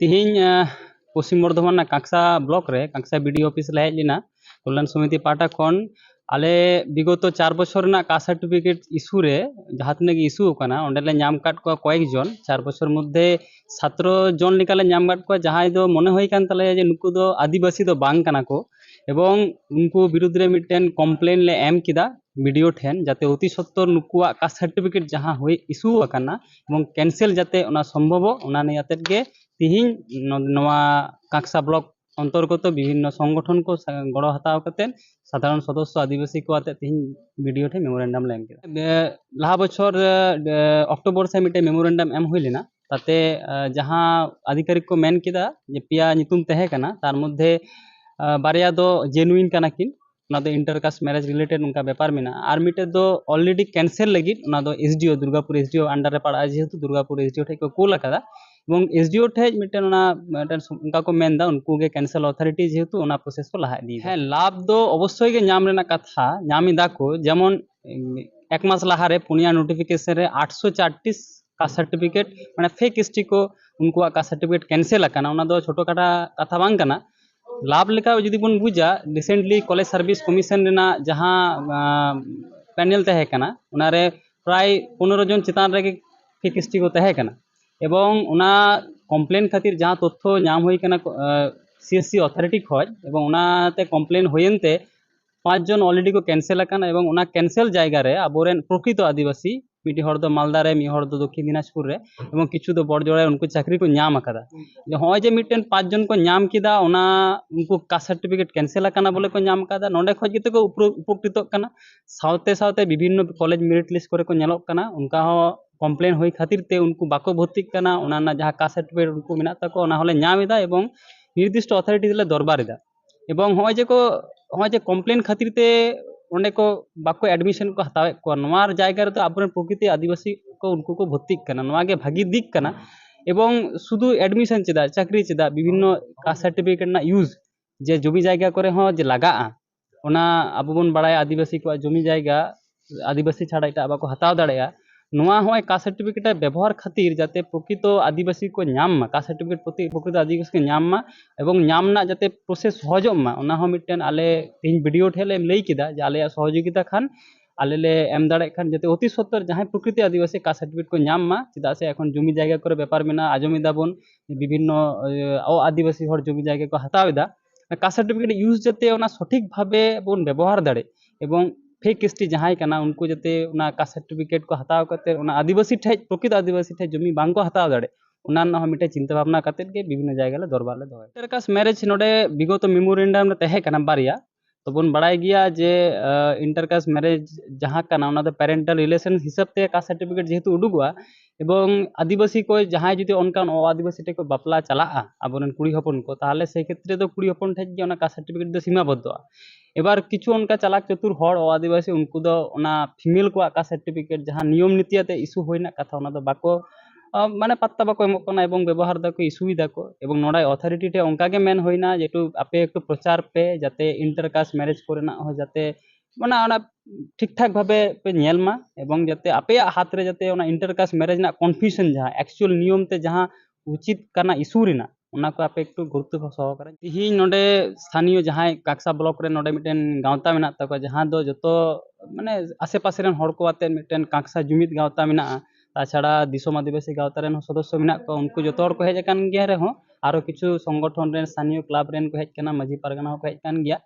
ᱛᱤᱦᱤᱧ ᱯᱚᱥᱪᱤᱢ ᱵᱚᱨᱫᱷᱚᱢᱟᱱ ᱨᱮᱱᱟᱜ ᱠᱟᱸᱠᱥᱟ ᱵᱞᱚᱠ ᱨᱮ ᱠᱟᱸᱠᱥᱟ ᱵᱤᱰᱤ ᱚᱯᱷᱤᱥ ᱞᱮ ᱦᱮᱡ ᱞᱮᱱᱟ ᱠᱚᱞᱞᱟᱱ ᱥᱚᱢᱤᱛᱤ ᱯᱟᱦᱴᱟ ᱠᱷᱚᱱ ᱟᱞᱮ ᱵᱤᱜᱚᱛᱚ ᱪᱟᱨ ᱵᱚᱪᱷᱚᱨ ᱨᱮᱱᱟᱜ ᱠᱟᱥᱴ ᱥᱟᱨᱴᱤᱯᱷᱤᱠᱮᱴ ᱤᱥᱩ ᱨᱮ ᱡᱟᱦᱟᱸ ᱛᱤᱱᱟᱹᱜ ᱜᱮ ᱤᱥᱩ ᱟᱠᱟᱱᱟ ᱚᱸᱰᱮ ᱞᱮ ᱧᱟᱢ ᱟᱠᱟᱫ ᱠᱚᱣᱟ ᱠᱚᱭᱮᱠ ᱡᱚᱱ ᱪᱟᱨ ᱵᱚᱪᱷᱚᱨ ᱢᱚᱫᱽᱫᱷᱮ ᱥᱟᱛᱨᱚ ᱡᱚᱱ ᱞᱮᱠᱟᱞᱮ ᱧᱟᱢ ᱟᱠᱟᱫ ᱠᱚᱣᱟ ᱡᱟᱦᱟᱸᱭ ᱫᱚ ᱢᱚᱱᱮ ᱦᱩᱭ ᱠᱟᱱ ᱛᱟᱞᱮᱭᱟ ᱡᱮ ᱱᱩᱠᱩ ᱫᱚ ᱟᱹᱫᱤᱵᱟᱹᱥᱤ ᱫᱚ ᱵᱟᱝ ᱠᱟᱱᱟ ᱠᱚ ᱮᱵᱚᱝ ᱩᱱᱠᱩ ᱵᱤᱨᱩᱫᱽ ᱨᱮ ᱢᱤᱫᱴᱮᱱ ᱠᱚᱢᱯᱞᱮᱱ ᱞᱮ ᱮᱢ ᱠᱮᱫᱟ ᱵᱤᱰᱤᱭᱳ ঠেন যাতে অতি সত্ত্বর ᱱᱩᱠᱩᱣᱟᱜ কাস্ট সার্টিফিকেট যা হয়ে ইস্যু আকান এবং ᱠᱮᱱᱥᱮᱞ যাতে ᱚᱱᱟ ᱥᱚᱢᱵᱷᱚᱵᱚᱜ ᱚᱱᱟ ᱱᱤᱭᱮ ᱟᱛᱮᱫ ᱜᱮ অন্তর্গত বিভিন্ন সংগঠন কো গড় হাত সাধারণ সদস্য আদিবাসী কো আতে তিন ভিডিও ঠে মেমোরেন্ডাম লেন কে লাহা বছর অক্টোবর সে মিটে মেমোরেন্ডাম এম হয়ে তাতে যা আধিকারিক কো মেন কিদা যে পিয়া নিতুম তেহে তার মধ্যে বারেয়া দো জেনুইন কানা কিন ᱚᱱᱟ ᱫᱚ ᱤᱱᱴᱟᱨ ᱠᱟᱥᱴ ᱢᱮᱨᱮᱡᱽ ᱨᱤᱞᱮᱴᱮᱰ ᱚᱱᱠᱟ ᱵᱮᱯᱟᱨ ᱢᱮᱱᱟᱜᱼᱟ ᱟᱨ ᱢᱤᱫᱴᱮᱡ ᱫᱚ ᱚᱞᱨᱮᱰᱤ ᱠᱮᱱᱥᱮᱞ ᱞᱟᱹᱜᱤᱫ ᱚᱱᱟ ᱫᱚ S D O Durgapur S D O under ᱨᱮ ᱯᱟᱲᱟᱜᱼᱟ ᱡᱮᱦᱮᱛᱩ ᱫᱩᱨᱜᱟᱯᱩᱨ ᱮᱥ ᱰᱤ ᱳ ᱴᱷᱮᱡ ᱠᱚ ᱠᱳᱞ ᱟᱠᱟᱫᱟ এবং এসডিও ঠেজ মিটেন ওনা মিটেন উনকা কো মেনদা উনকু গে ক্যান্সেল অথরিটি যেহেতু ওনা প্রসেস কো লাহা দি হ্যাঁ লাভ দো অবশ্যই গে নাম রেনা কথা নামি দাকো যেমন এক মাস লাহারে পুনিয়া নোটিফিকেশন রে 804টি কা সার্টিফিকেট মানে ফেক স্টিকো উনকুয়া কা সার্টিফিকেট ক্যান্সেল আকানা ওনা দো ছোট কাটা কথা বাং কানা লাভ লেখা যদি বন বুঝা রিসেন্টলি কলেজ সার্ভিস কমিশন রেনা যাহা প্যানেল তহে কানা ওনারে প্রায় পনেরো জন চেতান রেগে ফেক এসটি को তহে কানা এবং ওনা কমপ্লেন খাতির যাহা তথ্য ᱧᱟᱢ ᱦᱩᱭ ᱠᱟᱱᱟ সিএসসি অথরিটি খoj এবং ওনাতে কমপ্লেন হইয়েনতে পাঁচজন অলরেডি को ক্যান্সেল আকানা এবং ওনা ক্যান্সেল জায়গা রে আবরেন প্রকৃত আদিবাসী ᱢᱤᱫᱴᱤᱡ ᱦᱚᱲ ᱫᱚ ᱢᱟᱞᱫᱟ ᱨᱮ ᱢᱤᱫ ᱦᱚᱲ ᱫᱚ ᱫᱚᱠᱠᱷᱤᱱ ᱫᱤᱱᱟᱡᱽᱯᱩᱨ ᱨᱮ ᱮᱵᱚᱝ ᱠᱤᱪᱷᱩ ᱫᱚ ᱵᱚᱲᱡᱚᱲᱟ ᱨᱮ ᱩᱱᱠᱩ ᱪᱟᱹᱠᱨᱤ ᱠᱚ ᱧᱟᱢ ᱟᱠᱟᱫᱟ ᱱᱚᱜᱼᱚᱭ ᱡᱮ ᱢᱤᱫᱴᱮᱱ ᱯᱟᱸᱪ ᱡᱚᱱ ᱠᱚ ᱧᱟᱢ ᱠᱮᱫᱟ ᱚᱱᱟ ᱩᱱᱠᱩ ᱠᱟᱥᱴ ᱥᱟᱨᱴᱤᱯᱷᱤᱠᱮᱴ ᱠᱮᱱᱥᱮᱞ ᱟᱠᱟᱱᱟ ᱵᱚᱞᱮ ᱠᱚ ᱧᱟᱢ ᱟᱠᱟᱫᱟ ᱱᱚᱸᱰᱮ ᱠᱷᱚᱡ ᱜᱮᱛᱚ ᱠᱚ ᱩᱯᱚᱠᱨᱤᱛᱚᱜ ᱠᱟᱱᱟ ᱥᱟᱶᱛᱮ ᱥᱟᱶᱛᱮ ᱵᱤᱵᱷᱤᱱᱱᱚ ᱠᱚᱞᱮᱡᱽ ᱢᱮᱨᱤᱴ ᱞᱤᱥᱴ ᱠᱚᱨᱮ ᱠᱚ ᱧᱮᱞᱚᱜ ᱠᱟᱱᱟ ᱚᱱᱠᱟ ᱦᱚᱸ ᱠᱚᱢᱯᱞᱮᱱ ᱦᱩᱭ ᱠᱷᱟᱹᱛᱤᱨ ᱛᱮ ᱩᱱᱠᱩ ᱵᱟᱠᱚ ᱵᱷᱚᱨᱛᱤᱜ ᱠᱟᱱᱟ ᱚᱱᱟ ᱨᱮᱱᱟᱜ ᱡᱟᱦᱟᱸ ᱠᱟᱥᱴ ᱥᱟᱨᱴᱤᱯᱷᱤᱠᱮᱴ ᱩᱱᱠᱩ ᱢᱮᱱᱟᱜ ᱛᱟᱠᱚᱣᱟ ᱚᱱᱟ ᱦᱚᱸᱞᱮ ᱧᱟᱢ ᱮᱫᱟ ᱮᱵᱚᱝ ᱱᱤᱨᱫᱤᱥᱴᱚ ᱚᱛᱷᱟᱨᱤᱴᱤ ᱨᱮᱞᱮ ᱫᱚᱨᱵᱟᱨ ᱮᱫᱟ এবং হয় যে হয় যে কমপ্লেন খাতিরতে ᱚᱸᱰᱮ ᱠᱚ ᱵᱟᱠᱚ ᱮᱰᱢᱤᱥᱚᱱ ᱠᱚ ᱦᱟᱛᱟᱣᱮᱫ ᱠᱚᱣᱟ ᱱᱚᱣᱟ ᱡᱟᱭᱜᱟ ᱨᱮᱫᱚ ᱟᱵᱚᱨᱮᱱ ᱯᱨᱚᱠᱨᱤᱛᱤ ᱟᱹᱫᱤᱵᱟᱹᱥᱤ ᱠᱚ ᱩᱱᱠᱩ ᱠᱚ ᱵᱷᱚᱨᱛᱤᱜ ᱠᱟᱱᱟ ᱱᱚᱣᱟᱜᱮ ᱵᱷᱟᱹᱜᱤ ᱫᱤᱠ ᱠᱟᱱᱟ ᱮᱵᱚᱝ ᱥᱩᱫᱷᱩ ᱮᱰᱢᱤᱥᱚᱱ ᱪᱮᱫᱟᱜ ᱪᱟᱹᱠᱨᱤ ᱪᱮᱫᱟᱜ ᱵᱤᱵᱷᱤᱱᱱᱚ ᱠᱟᱥᱴ ᱥᱟᱨᱴᱤᱯᱷᱤᱠᱮᱴ ᱨᱮᱱᱟᱜ ᱤᱭᱩᱡᱽ ᱡᱮ ᱡᱚᱢᱤ ᱡᱟᱭᱜᱟ ᱠᱚᱨᱮ ᱦᱚᱸ ᱡᱮ ᱞᱟᱜᱟᱜᱼᱟ ᱚᱱᱟ ᱟᱵᱚ ᱵᱚᱱ ᱵᱟᱲᱟᱭᱟ ᱟᱹᱫᱤᱵᱟᱹᱥᱤ ᱠᱚᱣᱟᱜ ᱡᱚᱢᱤ ᱡᱟᱭᱜᱟ ᱟᱹᱫᱤᱵᱟᱹᱥᱤ ᱪᱷᱟᱲᱟ ᱮᱴᱟᱜ ᱵᱟᱠᱚ ᱦᱟᱛᱟᱣ ᱫᱟᱲᱮᱭᱟᱜᱼᱟ ᱱᱚᱣᱟ ᱦᱚᱸᱜᱼᱚᱭ ᱠᱟᱥᱴ ᱥᱟᱨᱴᱤᱯᱷᱤᱠᱮᱴ ᱵᱮᱵᱚᱦᱟᱨ ᱠᱷᱟᱹᱛᱤᱨ ᱡᱟᱛᱮ ᱯᱨᱚᱠᱤᱛᱚ ᱟᱹᱫᱤᱵᱟᱹᱥᱤ ᱠᱚ ᱧᱟᱢ ᱢᱟ ᱠᱟᱥᱴ ᱥᱟᱨᱴᱤᱯᱷᱤᱠᱮᱴ ᱯᱨᱚᱛᱤ ᱯᱨᱚᱠᱤᱛᱚ ᱟᱹᱫᱤᱵᱟᱹᱥᱤ ᱠᱚ ᱧᱟᱢ ᱢᱟ ᱮᱵᱚᱝ ᱧᱟᱢ ᱨᱮᱱᱟᱜ ᱡᱟᱛᱮ ᱯᱨᱚᱥᱮᱥ ᱥᱚᱦᱚᱡᱚᱜ ᱢᱟ ᱚᱱᱟ ᱦᱚᱸ ᱢᱤᱫᱴᱮᱱ ᱟᱞᱮ ᱛᱮᱦᱮᱧ ᱵᱤ ᱰᱤ ᱳ ᱴᱷᱮᱱ ᱞᱮ ᱞᱟᱹᱭ ᱠᱮᱫᱟ ᱡᱮ ᱟᱞᱮᱭᱟᱜ ᱥᱚᱦᱚᱡᱳᱜᱤᱛᱟ ᱠᱷᱟᱱ ᱟᱞᱮ ᱞᱮ ᱮᱢ ᱫᱟᱲᱮᱭᱟᱜ ᱠᱷᱟᱱ ᱡᱟᱛᱮ ᱚᱛᱤ ᱥᱚᱛᱛᱚᱨ ᱡᱟᱦᱟᱸᱭ ᱯᱨᱚᱠᱤᱛᱚ ᱟᱹᱫᱤᱵᱟᱹᱥᱤ ᱠᱟᱥᱴ ᱥᱟᱨᱴᱤᱯᱷᱤᱠᱮᱴ ᱠᱚ ᱧᱟᱢ ᱢᱟ ᱪᱮᱫᱟᱜ ᱥᱮ ᱮᱠᱷᱚᱱ ᱡᱚᱢᱤ ᱡᱟᱭᱜᱟ ᱠᱚᱨᱮ ᱵᱮᱯᱟᱨ ᱢᱮᱱᱟᱜᱼᱟ ᱟᱸᱡᱚᱢ ᱮᱫᱟᱵᱚᱱ ᱵᱤᱵᱷᱤᱱᱱᱚ ᱚ ᱟᱹᱫᱤᱵᱟᱹᱥᱤ ᱦᱚᱲ ᱡᱚᱢᱤ ᱡᱟᱭᱜᱟ ᱠᱚ ᱦᱟᱛᱟᱣ ᱮᱫᱟ কাস্ট সার্টিফিকেট ইউজ যাতে ওনা সঠিকভাবে বোন ব্যবহার দাঁড়ে এবং ᱯᱷᱮᱠ ᱮᱥᱴᱤ ᱡᱟᱦᱟᱸᱭ ᱠᱟᱱᱟ ᱩᱱᱠᱩ ᱡᱟᱛᱮ ᱚᱱᱟ ᱠᱟᱥᱴ ᱥᱟᱨᱴᱤᱯᱷᱤᱠᱮᱴ ᱠᱚ ᱦᱟᱛᱟᱣ ᱠᱟᱛᱮᱫ ᱚᱱᱟ ᱟᱹᱫᱤᱵᱟᱹᱥᱤ ᱴᱷᱮᱱ ᱯᱨᱚᱠᱤᱛ ᱟᱹᱫᱤᱵᱟᱹᱥᱤ ᱴᱷᱮᱱ ᱡᱚᱢᱤ ᱵᱟᱝᱠᱚ ᱦᱟᱛᱟᱣ ᱫᱟᱲᱮᱜ ᱚᱱᱟ ᱨᱮᱱᱟᱜ ᱦᱚᱸ ᱢᱤᱫᱴᱮᱡ ᱪᱤᱱᱛᱟᱹ ᱵᱷᱟᱵᱽᱱᱟ ᱠᱟᱛᱮᱫ ᱜᱮ ᱵᱤᱵᱷᱤᱱᱱᱚ ᱡᱟᱭᱜᱟ ᱨᱮ ᱫᱚᱨᱵᱟᱨ ᱞᱮ ᱫᱚᱦᱚᱭᱟ ᱤᱱᱴᱟᱨ ᱢᱮᱨᱮᱡᱽ ᱱᱚᱰᱮ ᱵᱤᱜᱚᱛᱚ ᱢᱮᱢᱳᱨᱮᱱᱰᱟᱢ ᱨᱮ ᱛᱟᱦᱮᱸ ᱠᱟᱱᱟ ᱵᱟᱨᱭᱟ ᱛᱚᱵᱚᱱ ᱵᱟᱲᱟᱭ ᱜᱮᱭᱟ ᱡᱮ ᱤᱱᱴᱟᱨᱠᱟᱥᱴ ᱢᱮᱨᱮᱡᱽ ᱡᱟᱦᱟᱸ ᱠᱟᱱᱟ ᱚᱱᱟ ᱫᱚ ᱯᱮᱨᱮᱱᱴᱟᱞ ᱨᱤᱞᱮᱥᱚᱱ ᱦᱤᱥᱟᱹᱵ ᱛᱮ ᱠᱟᱥᱴ ᱥᱟᱨᱴᱤᱯᱷᱤᱠᱮᱴ ᱡᱮᱦᱮᱛᱩ ᱩᱰᱩᱠᱚᱜᱼᱟ ᱮᱵᱚᱝ ᱟᱹᱫᱤᱵᱟᱹᱥᱤ ᱠᱚ ᱡᱟᱦᱟᱸᱭ ᱡᱩᱫᱤ ᱚᱱᱠᱟᱱ ᱚ ᱟᱹᱫᱤᱵᱟᱹᱥᱤ ᱴᱷᱮᱱ ᱠᱚ ᱵᱟᱯᱞᱟ ᱪᱟᱞᱟᱜᱼᱟ ᱟᱵᱚᱨᱮᱱ ᱠᱩᱲᱤ ᱦᱚᱯᱚᱱ ᱠᱚ ᱛᱟᱦᱚᱞᱮ ᱥᱮ ᱠᱷᱮᱛᱨᱮ ᱫᱚ ᱠᱩᱲᱤ ᱦᱚᱯᱚᱱ ᱴᱷᱮᱱ ᱜᱮ ᱚᱱᱟ ᱠᱟᱥᱴ ᱥᱟᱨᱴᱤᱯᱷᱤᱠᱮᱴ ᱫᱚ ᱥᱤᱢᱟᱵᱚᱫᱽᱫᱷᱚᱜᱼᱟ ᱮᱵᱟᱨ ᱠᱤᱪᱷᱩ ᱚᱱᱠᱟ ᱪᱟᱞᱟᱠ ᱪᱚᱛᱩᱨ ᱦᱚᱲ ᱚ ᱟᱹᱫᱤᱵᱟᱹᱥᱤ ᱩᱱᱠᱩ ᱫᱚ ᱚᱱᱟ ᱯᱷᱤᱢᱮᱞ ᱠᱚᱣᱟᱜ ᱠᱟᱥᱴ ᱥᱟᱨᱴᱤᱯᱷᱤᱠᱮᱴ ᱡᱟᱦᱟᱸ ᱱᱤᱭᱚᱢ ᱱᱤᱛᱤ ᱤᱥᱩ ᱦᱩᱭ ᱨᱮᱱᱟᱜ ᱠᱟᱛᱷᱟ ᱚᱱᱟ ᱫᱚ ᱵᱟᱠᱚ ᱢᱟᱱᱮ ᱯᱟᱛᱛᱟ ᱵᱟᱠᱚ ᱮᱢᱚᱜ ᱠᱟᱱᱟ ᱮᱵᱚᱝ ᱵᱮᱵᱚᱦᱟᱨ ᱫᱟᱠᱚ ᱤᱥᱩᱭ ᱫᱟᱠᱚ ᱮᱵᱚᱝ ᱱᱚᱰᱮ ᱚᱛᱷᱚᱨᱤᱴᱤ ᱴᱷᱮᱱ ᱚᱱᱠᱟ ᱜᱮ ᱢᱮᱱ ᱦᱩᱭᱱᱟ ᱡᱮ ᱮᱠᱴᱩ ᱟᱯᱮ ᱮᱠᱴᱩ ᱯᱨᱚᱪᱟᱨ ᱯᱮ ᱡᱟᱛᱮ ᱤᱱᱴᱟᱨᱠᱟᱥ ᱢᱮᱨᱮᱡᱽ ᱠᱚᱨᱮᱱᱟᱜ ᱦᱚᱸ ᱡᱟᱛᱮ ᱢᱟᱱᱮ ᱚᱱᱟ ᱴᱷᱤᱠ ᱴᱷᱟᱠ ᱵᱷᱟᱵᱮ ᱯᱮ ᱧᱮᱞ ᱢᱟ ᱮᱵᱚᱝ ᱡᱟᱛᱮ ᱟᱯᱮᱭᱟᱜ ᱦᱟᱛ ᱨᱮ ᱡᱟᱛᱮ ᱚᱱᱟ ᱤᱱᱴᱟᱨᱠᱟᱥ ᱢᱮᱨᱮᱡᱽ ᱨᱮᱱᱟᱜ ᱠᱚᱱᱯᱷᱤᱭᱩᱥᱚᱱ ᱡᱟᱦᱟᱸ ᱮᱠᱪᱩᱭᱮᱞ ᱱᱤᱭᱚᱢ ᱛᱮ ᱡᱟᱦᱟᱸ ᱩᱪᱤᱛ ᱠᱟᱱᱟ ᱤᱥᱩ ᱨᱮᱱᱟᱜ ᱚᱱᱟ ᱠᱚ ᱟᱯᱮ ᱮᱠᱴᱩ ᱜᱩᱨᱩᱛᱛᱚ ᱥᱚᱦᱚᱠᱟᱨᱮ ᱛᱤᱦᱤᱧ ᱱᱚᱰᱮ ᱥᱛᱷᱟᱱᱤᱭᱚ ᱡᱟᱦᱟᱸᱭ ᱠᱟᱠᱥᱟ ᱵᱞᱚᱠ ᱨᱮ ᱱᱚᱰᱮ ᱢᱤᱫᱴᱮᱱ ᱜᱟᱶᱛᱟ ᱢᱮᱱᱟᱜ ᱛᱟᱠᱚᱣᱟ ᱡᱟᱦᱟᱸ ᱫᱚ ᱡᱚᱛᱚ ᱢᱟᱱᱮ ᱟᱥᱮ ᱯᱟᱥᱮ ᱨᱮᱱ ᱦᱚᱲ ᱠᱚ ᱟᱛᱮ ᱢᱤᱫᱴᱮᱱ ᱠᱟᱠᱥᱟ ᱡᱩᱢᱤᱫ ᱜᱟᱶᱛᱟ ᱢᱮᱱᱟᱜᱼᱟ ᱛᱟᱪᱷᱟᱲᱟ ᱫᱤᱥᱚᱢ ᱟᱹᱫᱤᱵᱟᱹᱥᱤ ᱜᱟᱶᱛᱟ ᱨᱮᱱ ᱥᱚᱫᱚᱥᱥᱚ ᱢᱮᱱᱟᱜ ᱠᱚᱣᱟ ᱩᱱᱠᱩ ᱡᱚᱛᱚ ᱦᱚᱲ ᱠᱚ ᱦᱮᱡ ᱟᱠᱟᱱ ᱜᱮᱭᱟ ᱨᱮᱦᱚᱸ ᱟᱨᱚ ᱠᱤᱪᱷᱩ ᱥᱚᱝᱜᱚᱴᱷᱚᱱ ᱨᱮᱱ ᱥᱛᱷᱟᱱᱤᱭᱚ ᱠᱞᱟᱵᱽ ᱨᱮᱱ ᱠᱚ ᱦᱮᱡ ᱟᱠᱟᱱᱟ ᱢᱟᱺᱡᱷᱤ ᱯᱟᱨᱜᱟᱱᱟ ᱦᱚᱸᱠᱚ ᱦᱮᱡ ᱟᱠᱟᱱ ᱜᱮᱭᱟ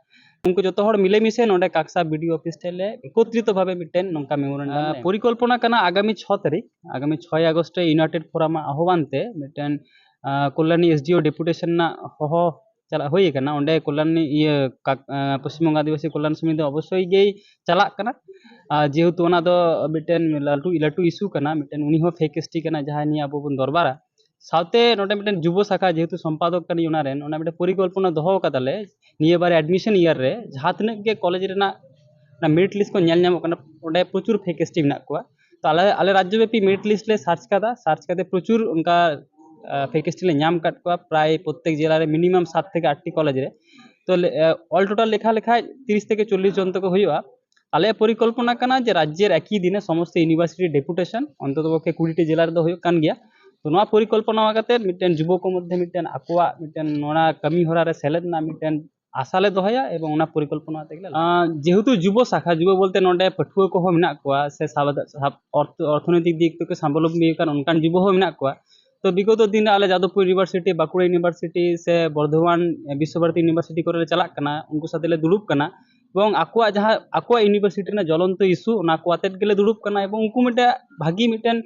ᱩᱱᱠᱩ ᱡᱚᱛᱚ ᱦᱚᱲ ᱢᱤᱞᱮᱢᱤᱥᱮ ᱱᱚᱰᱮ ᱠᱟᱠᱥᱟ ᱵᱤᱰᱤ ᱚᱯᱷᱤᱥ ᱴᱷᱮᱱ ᱞᱮ ᱮᱠᱚᱛᱨᱤᱛᱚ ᱵᱷᱟবে ᱢᱤᱫᱴᱮᱱ ᱱᱚᱝᱠᱟ ᱢᱮᱢᱳᱨᱮᱱᱰᱟᱢ ᱯᱚরিকল্পনা ᱠᱟᱱᱟ ᱟᱜᱟᱢী ছ ᱛᱟᱹᱨᱤᱠᱷ ᱟᱜᱟᱢী ছয় ᱟᱜᱚᱥᱴ ᱨᱮ ᱤউᱱᱟᱭᱴᱮᱰ ᱯᱷᱳᱨᱟᱢ ᱟᱦ্वान ᱛᱮ ᱢᱤᱫᱴᱮᱱ ᱠᱚᱞᱞᱟᱱᱤ ᱮᱥ ᱰᱤ ᱳ ᱰᱮᱯᱩᱴᱮᱥᱚᱱ ᱨᱮᱱᱟᱜ ᱦᱚᱦᱚ ᱪᱟᱞᱟᱜ ᱦᱩᱭ ᱟᱠᱟᱱᱟ ᱚᱸᱰᱮ ᱠᱚᱞᱞᱟᱱᱤ ᱤᱭᱟᱹ ᱯᱚᱥᱪᱤᱢ ᱵᱚᱝᱜᱟ ᱟᱹᱫᱤᱵᱟᱹᱥᱤ ᱠᱚᱞᱞᱟᱱ ᱥᱚᱢᱤᱛᱤ ᱫᱚ ᱚᱵᱚᱥᱥᱳᱭ ᱜᱮᱭ ᱪᱟᱞᱟᱜ ᱠᱟᱱᱟ ᱡᱮᱦᱮᱛᱩ ᱚᱱᱟ ᱫᱚ ᱢᱤᱫᱴᱮᱱ ᱞᱟᱹᱴᱩ ᱞᱟᱹᱴᱩ ᱤᱥᱩ ᱠᱟᱱᱟ ᱢᱤᱫᱴᱮᱱ ᱩᱱᱤ ᱦᱚᱸ ᱯᱷᱮᱠ ᱮᱥ ᱴᱤ ᱠᱟᱱᱟᱭ ᱡᱟᱦᱟᱸᱭ ᱱᱤᱭᱟᱹ ᱟᱵᱚ ᱵᱚᱱ ᱫᱚᱨᱵᱟᱨᱟ ᱥᱟᱶᱛᱮ ᱱᱚᱰᱮ ᱢᱤᱫᱴᱮᱱ ᱡᱩᱵᱚ ᱥᱟᱠᱷᱟ ᱡᱮᱦᱮᱛᱩ ᱥᱚᱢᱯᱟᱫᱚᱠ ᱠᱟᱹᱱᱟᱹᱧ ᱚᱱᱟ ᱨᱮᱱ ᱚᱱᱟ ᱢᱤᱫᱴᱮᱱ ᱯᱚᱨᱤᱠᱚᱞᱯᱚᱱᱟ ᱫᱚᱦᱚ ᱠᱟᱫᱟᱞᱮ ᱱᱤᱭᱟᱹ ᱵᱟᱨ ᱮᱰᱢᱤᱥᱚᱱ ᱤᱭᱟᱨ ᱨᱮ ᱡᱟᱦᱟᱸ ᱛᱤᱱᱟᱹᱜ ᱜᱮ ᱠᱚᱞᱮᱡᱽ ᱨᱮᱱᱟᱜ ᱚᱱᱟ ᱢᱮᱨᱤᱴ ᱞᱤᱥᱴ ᱠᱚ ᱧᱮᱞ ᱧᱟᱢᱚᱜ ᱠᱟᱱᱟ ᱚᱸᱰᱮ ᱯᱨᱚᱪᱩᱨ ᱯᱷᱮᱠ ᱮᱥ ᱴᱤ ᱢᱮᱱᱟᱜ ᱠᱚᱣᱟ ᱛᱚ ᱟᱞᱮ ᱟᱞᱮ ᱨᱟᱡᱽᱡᱚ ᱵᱮᱯᱤ ᱢᱮᱨᱤᱴ ᱞᱤᱥᱴ ᱞᱮ ᱥᱟᱨᱪ ᱠᱟᱫᱟ ᱥᱟᱨᱪ ᱠᱟᱛᱮ ᱯᱨᱚᱪᱩᱨ ᱚᱱᱠᱟ ফেক এস টিলে নাম কাট কোয়া প্রায় প্রত্যেক জেলার মিনিমাম সাত থেকে আটটি কলেজে তো অল টোটাল লেখা লেখায় তিরিশ থেকে চল্লিশ জন তক হওয়া ᱟᱞᱮᱭᱟᱜ ᱯᱚᱨᱤᱠᱚᱞᱯᱚᱱᱟ ᱠᱟᱱᱟ ᱡᱮ ᱨᱟᱡᱽᱡᱮᱨ ᱮᱠᱤ ᱫᱤᱱᱮ ᱥᱚᱢᱚᱥᱛᱚ ᱤᱭᱩᱱᱤᱵᱷᱟᱨᱥᱤᱴᱤ ᱰᱮᱯᱩᱴᱮᱥᱚᱱ ᱚᱱᱛᱚᱛᱚᱯᱚᱠᱠᱷᱮ ᱠᱩᱲᱤᱴᱤ ᱡᱮᱞᱟ ᱨᱮᱫᱚ ᱦᱩᱭᱩᱜ ᱠᱟᱱ ᱜᱮᱭᱟ ᱛᱚ ᱱᱚᱣᱟ ᱯᱚᱨᱤᱠᱚᱞᱯᱚᱱᱟ ᱠᱟᱛᱮᱫ ᱢᱤᱫᱴᱮᱱ ᱡᱩᱵᱚᱠ ᱢᱚᱫᱽᱫᱷᱮ ᱢᱤᱫᱴᱮᱱ ᱟᱠᱚᱣᱟᱜ ᱢᱤᱫᱴᱮᱱ ᱱᱚᱣᱟ ᱠᱟᱹᱢᱤ ᱦᱚᱨᱟ ᱨᱮ ᱥᱮᱞᱮᱫ ᱨᱮᱱᱟᱜ ᱢᱤᱫᱴᱮᱱ আশা ᱞᱮ ᱫᱚᱦᱚᱭᱟ এবং ᱚᱱᱟ ᱯᱚরিকল্পনা ᱛᱮᱜᱮ যেহেতু যুব শাখা যুব বলতে নডে পাঠুয়া কো হো মেনাক কোয়া সে অর্থনৈতিক দিক থেকে স্বাবলম্বী কারণ অনকান যুব হো মেনাক কোয়া তো বিগত দিনে আলে যাদবপুর ইউনিভার্সিটি বাঁকুড়া ইউনিভার্সিটি সে বর্ধমান বিশ্বভারতী ইউনিভার্সিটি করে চালাক কানা উনকু সাথে লে দুড়ুব কানা ᱮᱵᱚᱝ ᱟᱠᱚᱣᱟᱜ ᱡᱟᱦᱟᱸ ᱟᱠᱚᱣᱟᱜ ᱤᱭᱩᱱᱤᱵᱷᱟᱨᱥᱤᱴᱤ ᱨᱮᱱᱟᱜ ᱡᱚᱞᱚᱱᱛᱚ ᱤᱥᱩ ᱚᱱᱟ ᱠᱚ ᱟᱛᱮᱫ ᱜᱮᱞᱮ ᱫᱩᱲᱩᱵ ᱠᱟᱱᱟ ᱮᱵᱚᱝ ᱩᱱᱠᱩ ᱢᱤᱫᱴᱮᱱ ᱵᱷᱟᱹᱜᱤ ᱢᱤᱫᱴᱮᱱ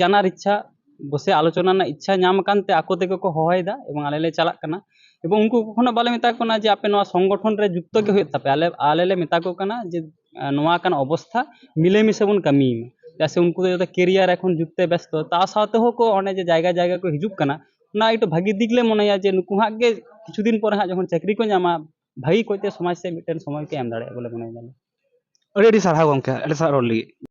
ᱡᱟᱱᱟᱨ ᱤᱪᱪᱷᱟ ᱵᱚᱥᱮ ᱟᱞᱳᱪᱚᱱᱟ ᱨᱮᱱᱟᱜ ᱤᱪᱪᱷᱟ ᱧᱟᱢ ᱟᱠᱟᱱᱛᱮ ᱟᱠᱚ ᱛᱮᱜᱮ ᱠᱚ ᱦᱚᱦᱚᱭᱮᱫᱟ ᱮᱵᱚᱝ ᱟᱞᱮ ᱞᱮ ᱪᱟᱞᱟᱜ ᱠᱟᱱᱟ ᱮᱵᱚᱝ ᱩᱱᱠᱩ ᱠᱚᱠᱷᱚᱱᱚ ᱵᱟᱞᱮ ᱢᱮᱛᱟ ᱠᱚ ᱠᱟᱱᱟ ᱡᱮ ᱟᱯᱮ ᱱᱚᱣᱟ ᱥᱚᱝᱜᱚᱴᱷᱚᱱ ᱨᱮ ᱡᱩᱠᱛᱚ ᱜᱮ ᱦᱩᱭᱩᱜ ᱛᱟᱯᱮ ᱟᱞᱮ ᱟᱞᱮ ᱞᱮ ᱢᱮᱛᱟ ᱠᱚ ᱠᱟᱱᱟ ᱡᱮ ᱱᱚᱣᱟ ᱠᱟᱱ অবস্থা মিলেমিশে বন কামি মা যাতে উনকু যাতে কেরিয়ার এখন যুক্তে ব্যস্ত তা সাথে হোক অনেক যে জায়গা জায়গা কো হিজুক কানা না একটু ভাগি দিকলে মনে হয় যে নুকু হাগে কিছুদিন পরে যখন চাকরি কো জামা ᱪᱟᱹᱠᱨᱤ ᱠᱚ ᱧᱟᱢᱟ ᱵᱷᱟᱜᱤ ᱠᱚᱡᱛᱮ ᱥᱚᱢᱟᱡᱽ ᱥᱮᱫ ᱢᱤᱫᱴᱮᱱ ᱥᱚᱢᱚᱭ ᱠᱚ ᱮᱢ ᱫᱟᱲᱮᱭᱟᱜᱼᱟ ᱵᱚᱞᱮ ᱢᱚᱱᱮᱭᱮᱫᱟ ᱟᱹᱰᱤ ᱟᱹᱰᱤ ᱥᱟᱨᱦᱟᱣ ᱜᱚᱝᱠᱮ ᱟᱹᱰᱤ ᱥᱟᱨᱦᱟᱣ ᱨᱚᱲ ᱞᱟᱹᱜᱤᱫ